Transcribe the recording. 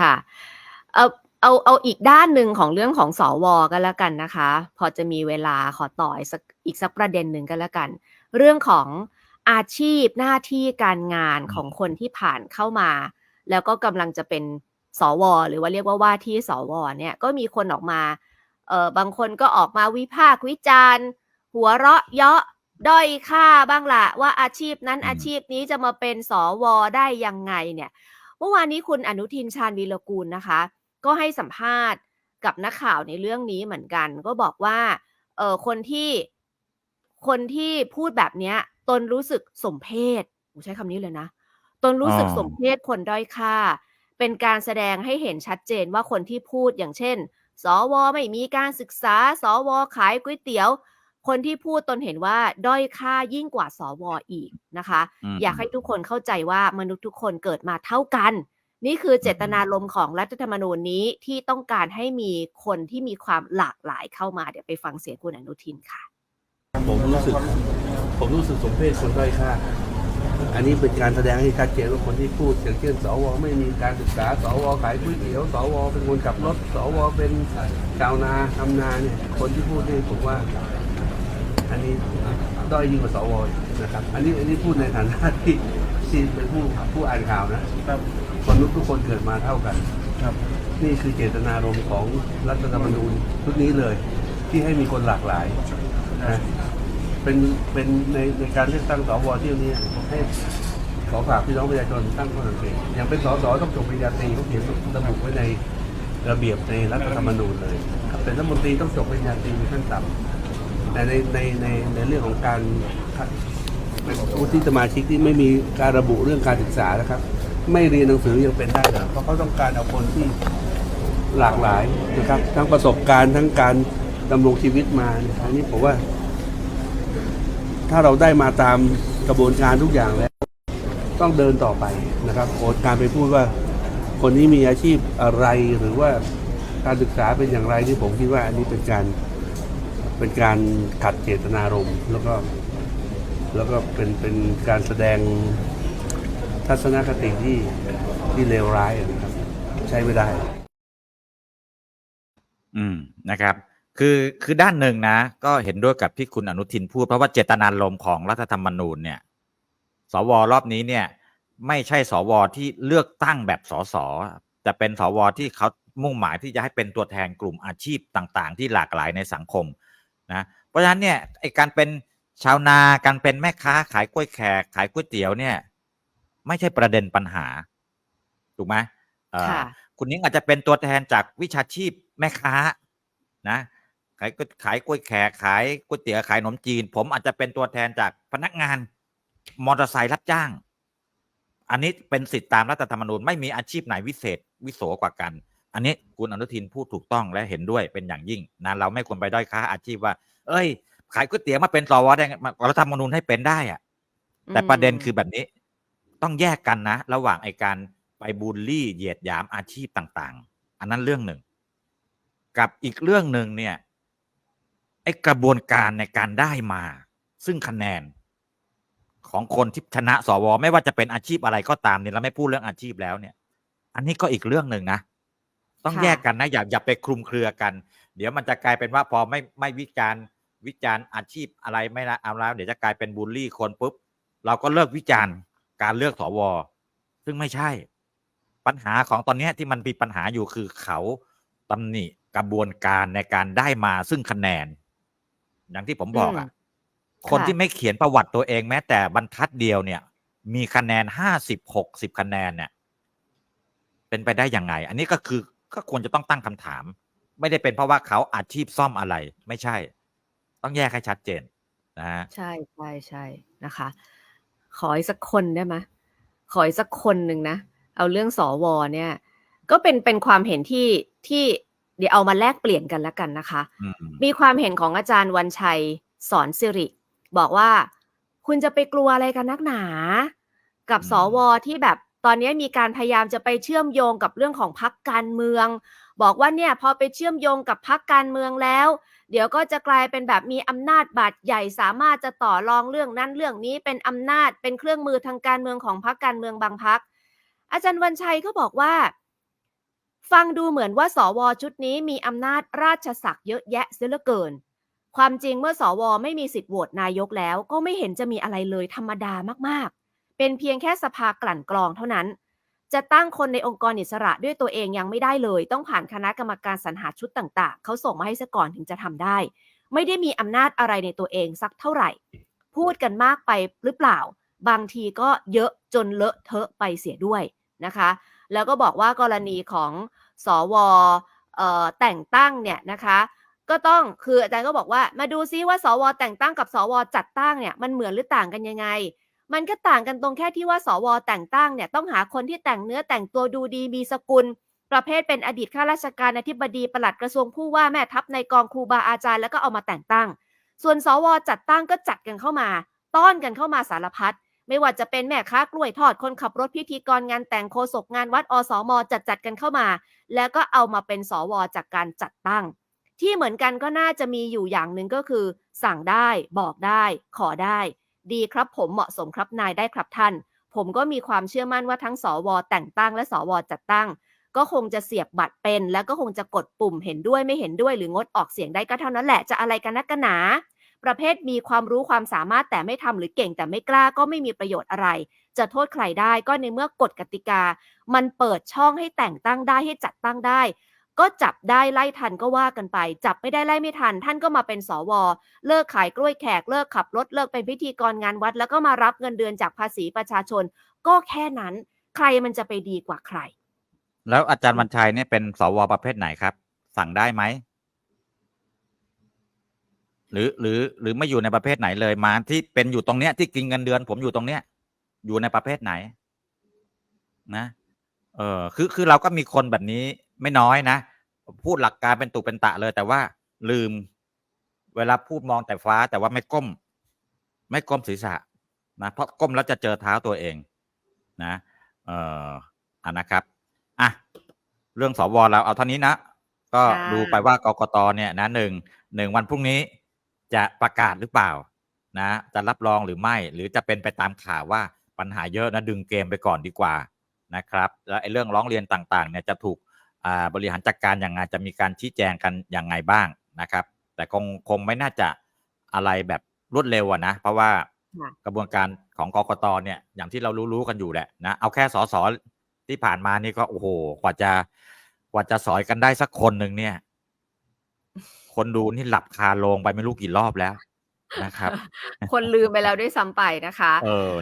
ค่ะ เอาเอาเอาอีกด้านหนึ่งของเรื่องของสวก็แล้วกันนะคะ พอจะมีเวลาขอต่ออีกสักอีกสักประเด็นหนึ่งก็แล้วกัน เรื่องของอาชีพหน้าที่การงานของคนที่ผ่านเข้ามา แล้วก็กำลังจะเป็นสว หรือว่าเรียกว่าว่าที่สวเนี่ยก็มีคนออกมาเออบางคนก็ออกมาวิพากษ์วิจารณ์ หัวเราะเยาะด้อยค่าบ้างละว่าอาชีพนั้นอืมอาชีพนี้จะมาเป็นสวได้ยังไงเนี่ย เมื่อวานนี้คุณอนุทินชาญวีรกูลนะคะ ก็ให้สัมภาษณ์กับนักข่าวในเรื่องนี้เหมือนกัน ก็บอกว่าเออคนที่คนที่พูดแบบเนี้ย ตนรู้สึกสมเพศใช้คำนี้เลยนะ ตนรู้สึกสมเพศคนด้อยค่า เป็นการแสดงให้เห็นชัดเจนว่าคนที่พูดอย่างเช่น สวไม่มีการศึกษา สวขายก๋วยเตี๋ยว คนที่พูดตนเห็นว่าด้อยค่ายิ่งกว่าสวอีกนะคะอืมอยากให้ทุกคนเข้าใจว่ามนุษย์ทุกคนเกิดมาเท่ากัน นี่คือเจตนารมณ์ของรัฐธรรมนูญนี้ที่ต้องการให้มีคนที่มีความหลากหลายเข้ามาเดี๋ยวไปฟังเสียงคุณอนุทินค่ะ ผมรู้สึกผมรู้สึกสมเพศคนด้อยค่าอันนี้เป็นการแสดงให้ชัดเจนว่าคนที่พูดอย่างเช่นสวไม่มีการศึกษาสวขายก๋วยเตี๋ยวสวเป็นคนขับรถสวเป็นชาวนาทำนาเนี่ยคนที่พูดนี่ผมว่า อันนี้ด้อยยิ่งกว่าสวอีกนะครับ อันนี้อันนี้พูดในฐานะที่ที่เป็นผู้ผู้อ่านข่าวนะครับมนุษย์ทุกคนเกิดมาเท่ากันครับ นี่คือเจตนารมณ์ของรัฐธรรมนูญชุดนี้เลย ที่ให้มีคนหลากหลายนะเป็นเป็นในในการเลือกตั้งสวเที่ยวนี้ให้ขอฝากพี่น้องประชาชนตั้งข้อสังเกตอย่างเป็นสสต้องจบปริญญาตรีเขาเขียนระบุไว้ในระเบียบในรัฐธรรมนูญเลยครับเป็นรัฐมนตรีต้องจบปริญญาตรีเป็นขั้นต่ำ แต่ในในในในเรื่องของการเป็นวุฒิสมาชิกที่ไม่มีการระบุเรื่องการศึกษานะครับ ไม่เรียนหนังสือยังเป็นได้เลยเพราะเขาต้องการเอาคนที่หลากหลายนะครับ ทั้งประสบการณ์ทั้งการดำรงชีวิตมาเนี่ยอันนี้ผมว่า ถ้าเราได้มาตามกระบวนการทุกอย่างแล้ว ต้องเดินต่อไปนะครับโอดการไปพูดว่า คนนี้มีอาชีพอะไรหรือว่าการศึกษาเป็นอย่างไรที่ผมคิดว่าอันนี้เป็นการ เป็นการขัดเจตนารมณ์แล้วก็แล้วก็เป็นเป็นการแสดงทัศนคติที่ที่เลวร้ายนะครับ ใช้ไม่ได้ อืมนะครับ คือคือด้านหนึ่งนะ ก็เห็นด้วยกับที่คุณอนุทินพูด เพราะว่าเจตนารมณ์ของรัฐธรรมนูญเนี่ย สวรอบนี้เนี่ย ไม่ใช่สวที่เลือกตั้งแบบสสแต่เป็นสวที่เขามุ่งหมายที่จะให้เป็นตัวแทนกลุ่มอาชีพต่าง ๆ ที่หลากหลายในสังคม นะเพราะฉะนั้นเนี่ยไอการเป็นชาวนาการเป็นแม่ค้าขายกล้วยแขกขายก๋วยเตี๋ยวเนี่ย ไม่ใช่ประเด็นปัญหา ถูกไหมเอ่อค่ะคุณนิ้งอาจจะเป็นตัวแทนจากวิชาชีพแม่ค้านะขายก๋วยขายกล้วยแขกขายก๋วยเตี๋ยวขายขนมจีน ผมอาจจะเป็นตัวแทนจากพนักงานมอเตอร์ไซค์รับจ้าง อันนี้เป็นสิทธิตามรัฐธรรมนูญไม่มีอาชีพไหนวิเศษวิโสกว่ากัน อันนี้คุณอนุทินพูดถูกต้องและเห็นด้วยเป็นอย่างยิ่งนะเราไม่ควรไปด้อยค่าอาชีพว่า เอ้ย ขายก๋วยเตี๋ยวมาเป็นสวได้ไงรัฐธรรมนูญให้เป็นได้อะแต่ประเด็นคือแบบนี้ ต้องแยกกันนะ ระหว่างไอการไปบูลลี่เหยียดหยามอาชีพต่าง ๆ อันนั้นเรื่องหนึ่ง กับอีกเรื่องหนึ่งเนี่ยไอกระบวนการในการได้มา ซึ่งคะแนนของคนที่ชนะสว ไม่ว่าจะเป็นอาชีพอะไรก็ตามเนี่ยเราไม่พูดเรื่องอาชีพแล้วเนี่ย อันนี้ก็อีกเรื่องหนึ่งนะ ต้องค่ะแยกกันนะอย่าอย่าไปคลุมเครือกัน เดี๋ยวมันจะกลายเป็นว่าพอไม่ไม่วิจารณ์วิจารณ์อาชีพอะไรไม่ละเอาแล้วเดี๋ยวจะกลายเป็นบูลลี่คนปุ๊บเราก็เลิกวิจารณ์การเลือกสวซึ่งไม่ใช่ ปัญหาของตอนเนี้ยที่มันมีปัญหาอยู่คือเขาตำหนิกระบวนการในการได้มาซึ่งคะแนน อย่างที่ผมบอกอะอืมคนค่ะที่ไม่เขียนประวัติตัวเองแม้แต่บรรทัดเดียวเนี่ย มีคะแนนห้าสิบหกสิบคะแนนเนี่ย เป็นไปได้ยังไง อันนี้ก็คือ ก็ควรจะต้องตั้งคำถาม ไม่ได้เป็นเพราะว่าเขาอาชีพซ่อมอะไร ไม่ใช่ ต้องแยกให้ชัดเจนนะฮะใช่ใช่ใช่นะคะ ขออีกสักคนได้ไหมขออีกสักคนหนึ่งนะ เอาเรื่องสวเนี่ย ก็เป็นเป็นความเห็นที่ที่เดี๋ยวเอามาแลกเปลี่ยนกันแล้วกันนะคะอืมมีความเห็นของอาจารย์วันชัยสอนสิริ บอกว่า คุณจะไปกลัวอะไรกันนักหนา กับอืมสวที่แบบ ตอนนี้มีการพยายามจะไปเชื่อมโยงกับเรื่องของพักการเมือง บอกว่าเนี่ยพอไปเชื่อมโยงกับพักการเมืองแล้ว เดี๋ยวก็จะกลายเป็นแบบมีอำนาจบาดใหญ่สามารถจะต่อรองเรื่องนั้นเรื่องนี้เป็นอำนาจเป็นเครื่องมือทางการเมืองของพักการเมืองบางพัก อาจารย์วันชัยก็บอกว่า ฟังดูเหมือนว่าสวชุดนี้มีอำนาจราชศักเยอะแยะเสียเหลือเกิน ความจริงเมื่อสวไม่มีสิทธิ์โหวตนายกแล้ว ก็ไม่เห็นจะมีอะไรเลยธรรมดามาก เป็นเพียงแค่สภากลั่นกรองเท่านั้น จะตั้งคนในองค์กรอิสระด้วยตัวเองยังไม่ได้เลย ต้องผ่านคณะกรรมการสรรหาชุดต่าง ๆ เขาส่งมาให้ซะก่อนถึงจะทำได้ ไม่ได้มีอำนาจอะไรในตัวเองสักเท่าไหร่ พูดกันมากไปหรือเปล่า บางทีก็เยอะจนเลอะเทอะไปเสียด้วยนะคะ แล้วก็บอกว่ากรณีของสวออแต่งตั้งเนี่ยนะคะก็ต้องคืออาจารย์ก็บอกว่ามาดูซิว่าสวแต่งตั้งกับสวจัดตั้งเนี่ยมันเหมือนหรือต่างกันยังไง มันก็ต่างกันตรงแค่ที่ว่าสวแต่งตั้งเนี่ยต้องหาคนที่แต่งเนื้อแต่งตัวดูดีมีสกุล ประเภทเป็นอดีตข้าราชการอธิบดีปลัดกระทรวงผู้ว่าแม่ทัพในกองครูบาอาจารย์แล้วก็เอามาแต่งตั้ง ส่วนสวจัดตั้งก็จัดกันเข้ามา ต้อนกันเข้ามาสารพัดไม่ว่าจะเป็นแม่ค้ากล้วยทอดคนขับรถพิธีกรงานแต่งโฆษกงานวัดอสมจัดจัดกันเข้ามา แล้วก็เอามาเป็นสวจากการจัดตั้ง ที่เหมือนกันก็น่าจะมีอยู่อย่างหนึ่งก็คือ สั่งได้ บอกได้ ขอได้ ดีครับผมเหมาะสมครับนายได้ครับท่าน ผมก็มีความเชื่อมั่นว่าทั้งสวแต่งตั้งและสวจัดตั้ง ก็คงจะเสียบบัตรเป็น แล้วก็คงจะกดปุ่มเห็นด้วยไม่เห็นด้วยหรืองดออกเสียงได้ก็เท่านั้นแหละจะอะไรกันนักกันหนาประเภทมีความรู้ความสามารถแต่ไม่ทำหรือเก่งแต่ไม่กล้าก็ไม่มีประโยชน์อะไร จะโทษใครได้ก็ในเมื่อกฎกติกา มันเปิดช่องให้แต่งตั้งได้ให้จัดตั้งได้ ก็จับได้ไล่ทันก็ว่ากันไป จับไม่ได้ไล่ไม่ทัน ท่านก็มาเป็นสว เลิกขายกล้วยแขกเลิกขับรถเลิกเป็นพิธีกรงานวัด แล้วก็มารับเงินเดือนจากภาษีประชาชน ก็แค่นั้น ใครมันจะไปดีกว่าใคร แล้วอาจารย์วันชัยเนี่ยเป็นสวประเภทไหนครับ สั่งได้ไหมหรือหรือหรือไม่อยู่ในประเภทไหนเลยมาที่เป็นอยู่ตรงเนี้ยที่กินเงินเดือน ผมอยู่ตรงเนี้ย อยู่ในประเภทไหน นะ เออคือคือเราก็มีคนแบบนี้ไม่น้อยนะ พูดหลักการเป็นตุเป็นตะเลย แต่ว่าลืมเวลาพูดมองแต่ฟ้าแต่ว่าไม่ก้ม ไม่ก้มศีรษะนะเพราะก้มแล้วจะเจอเท้าตัวเองนะเอ่ออะนะครับอะเรื่องสวเราเอาเท่านี้นะ ก็ดูไปว่ากกตเนี่ยนะหนึ่งหนึ่งวันพรุ่งนี้จะประกาศหรือเปล่านะ จะรับรองหรือไม่ หรือจะเป็นไปตามข่าวว่าปัญหาเยอะนะดึงเกมไปก่อนดีกว่านะครับ แล้วไอ้เรื่องร้องเรียนต่างๆเนี่ยจะถูก บริหารจัดการอย่างไงจะมีการชี้แจงกันอย่างไงบ้างนะครับ แต่คงคงไม่น่าจะอะไรแบบรวดเร็วอะนะ เพราะว่าค่ะกระบวนการของกกตเนี่ยอย่างที่เรารู้ๆกันอยู่แหละนะเอาแค่สสที่ผ่านมานี่ก็โอ้โหกว่าจะกว่าจะสอยกันได้สักคนหนึ่งเนี่ย คนดูนี่หลับคาโลงไปไม่รู้กี่รอบแล้วนะครับ คนลืมไปแล้วด้วยซ้ำไปนะคะ เออ